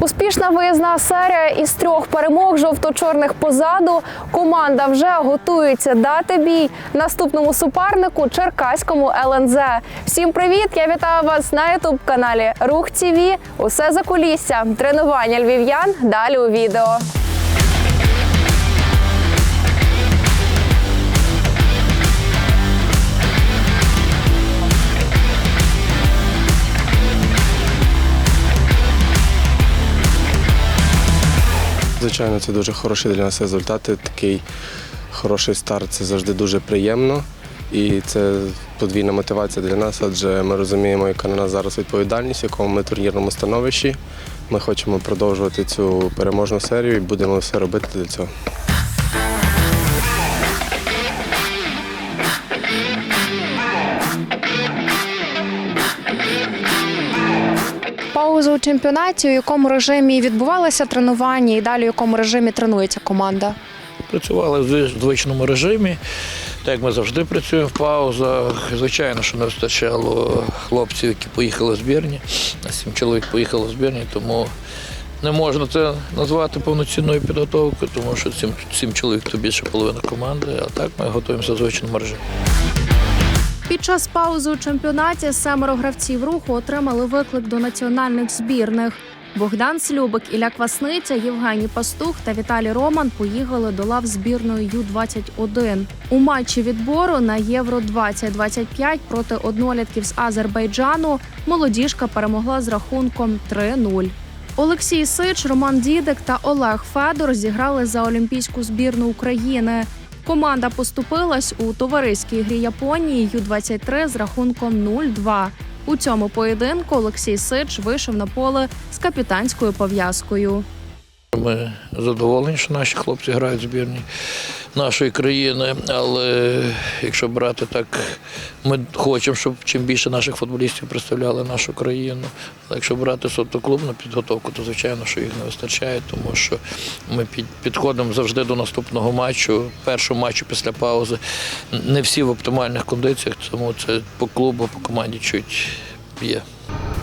Успішна виїзна серія із трьох перемог жовто-чорних позаду. Команда вже готується дати бій наступному супернику Черкаському ЛНЗ. Всім привіт! Я вітаю вас на ютуб каналі Рух ТІВІ. Усе за кулісся. Тренування львів'ян. Далі у відео. Звичайно, це дуже хороші для нас результати. Такий хороший старт це завжди дуже приємно. І це подвійна мотивація для нас, адже ми розуміємо, яка на нас зараз відповідальність, в якому ми турнірному становищі. Ми хочемо продовжувати цю переможну серію і будемо все робити для цього. Пауза у чемпіонаті, у якому режимі відбувалося тренування, і далі у якому режимі тренується команда. Працювали в звичному режимі, так як ми завжди працюємо в паузах. Звичайно, що не вистачало хлопців, які поїхали в збірні. Сім чоловік поїхало в збірні, тому не можна це назвати повноцінною підготовкою, тому що сім, чоловік то більше половини команди, а так ми готуємося в звичному режимі. Під час паузи у чемпіонаті семеро гравців руху отримали виклик до національних збірних. Богдан Слюбик, Ілля Квасниця, Євгеній Пастух та Віталій Роман поїхали до лав збірної Ю-21. У матчі відбору на Євро 2025 проти однолітків з Азербайджану молодіжка перемогла з рахунком 3-0. Олексій Сич, Роман Дідик та Олег Федор зіграли за олімпійську збірну України. Команда поступилась у товариській грі Японії Ю-23 з рахунком 0-2. У цьому поєдинку Олексій Сич вийшов на поле з капітанською пов'язкою. Ми задоволені, що наші хлопці грають в збірні нашої країни. Але якщо брати так, ми хочемо, щоб чим більше наших футболістів представляли нашу країну. Але якщо брати суто клубну підготовку, то звичайно, що їх не вистачає, тому що ми під, підходимо завжди до наступного матчу, першого матчу після паузи. Не всі в оптимальних кондиціях, тому це по клубу, по команді чуть є.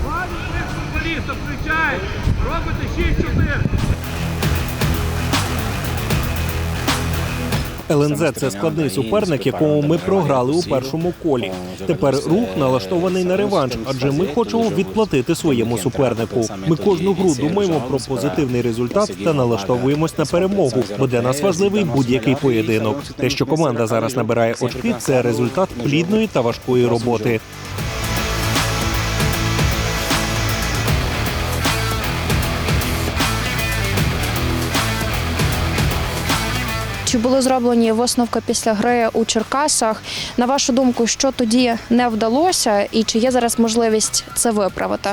Ладно, трьох футболістів включай! Робите 6-4! ЛНЗ це складний суперник, якому ми програли у першому колі. Тепер рух налаштований на реванш, адже ми хочемо відплатити своєму супернику. Ми кожну гру думаємо про позитивний результат та налаштовуємось на перемогу, бо для нас важливий будь-який поєдинок. Те, що команда зараз набирає очки, це результат плідної та важкої роботи. Чи були зроблені висновки після гри у Черкасах? На вашу думку, що тоді не вдалося, і чи є зараз можливість це виправити?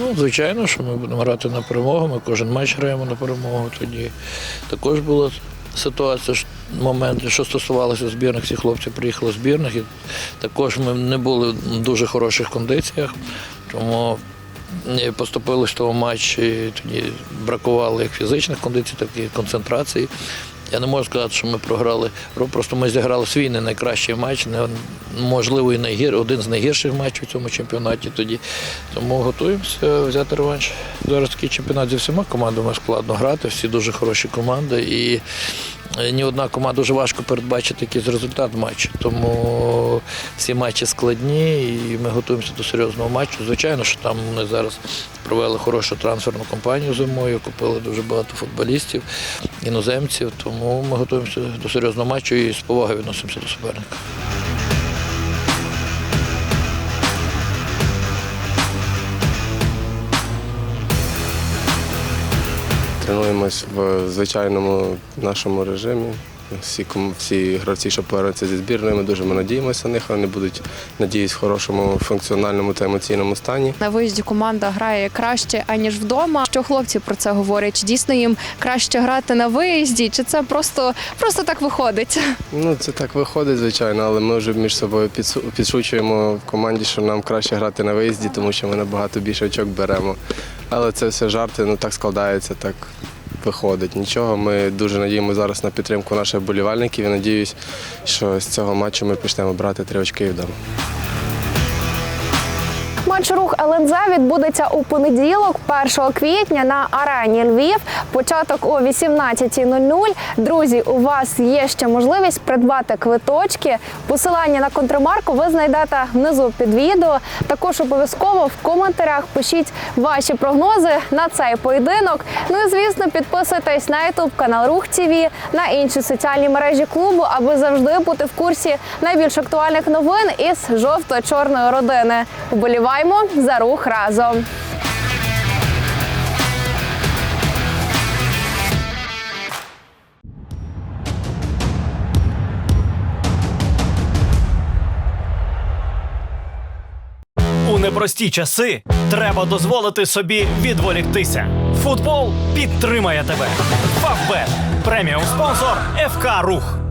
Ну, звичайно, що ми будемо грати на перемогу. Ми кожен матч граємо на перемогу. Тоді також була ситуація, що- моменти, що стосувалося збірних, всі хлопці приїхали з збірних. І також ми не були в дуже хороших кондиціях, тому поступили в тому матчі, тоді бракувало як фізичних кондицій, так і концентрації. Я не можу сказати, що ми програли. гру, Просто ми зіграли свій не найкращий матч, не, можливо, і найгір, один з найгірших матчів у цьому чемпіонаті тоді. Тому готуємося взяти реванш. Зараз такий чемпіонат зі всіма командами складно грати, всі дуже хороші команди. І е, ні одна команда дуже важко передбачити якийсь результат матчу. Тому всі матчі складні і ми готуємося до серйозного матчу. Звичайно, що там ми зараз провели хорошу трансферну кампанію зимою, купили дуже багато футболістів, іноземців. Тому ми готуємося до серйозного матчу і з повагою відносимося до суперника. Тренуємось в звичайному нашому режимі. Всі, всі гравці, що повернуться зі збірної, ми дуже ми надіємося на них. Вони будуть, надіюсь, в хорошому функціональному та емоційному стані. На виїзді команда грає краще аніж вдома. Що хлопці про це говорять? Чи дійсно їм краще грати на виїзді, чи це просто, просто так виходить? Ну, це так виходить, звичайно, але ми вже між собою підшучуємо в команді, що нам краще грати на виїзді, тому що ми набагато більше очок беремо. Але це все жарти, ну так складається, так виходить. Нічого. Ми дуже надіємося зараз на підтримку наших болівальників і надіюсь, що з цього матчу ми почнемо брати три очки вдома. Матч рух ЛНЗ відбудеться у понеділок, 1 квітня на арені Львів. Початок о 18.00. Друзі, у вас є ще можливість придбати квиточки. Посилання на контрамарку ви знайдете внизу під відео. Також обов'язково в коментарях пишіть ваші прогнози на цей поєдинок. Ну і звісно, підписуйтесь на YouTube канал Рух ТВ, на інші соціальні мережі клубу, аби завжди бути в курсі найбільш актуальних новин із жовто-чорної родини. Вболіваймо за рух разом. У непрості часи треба дозволити собі відволіктися. Футбол підтримає тебе. Фавбет преміум спонсор ФК Рух.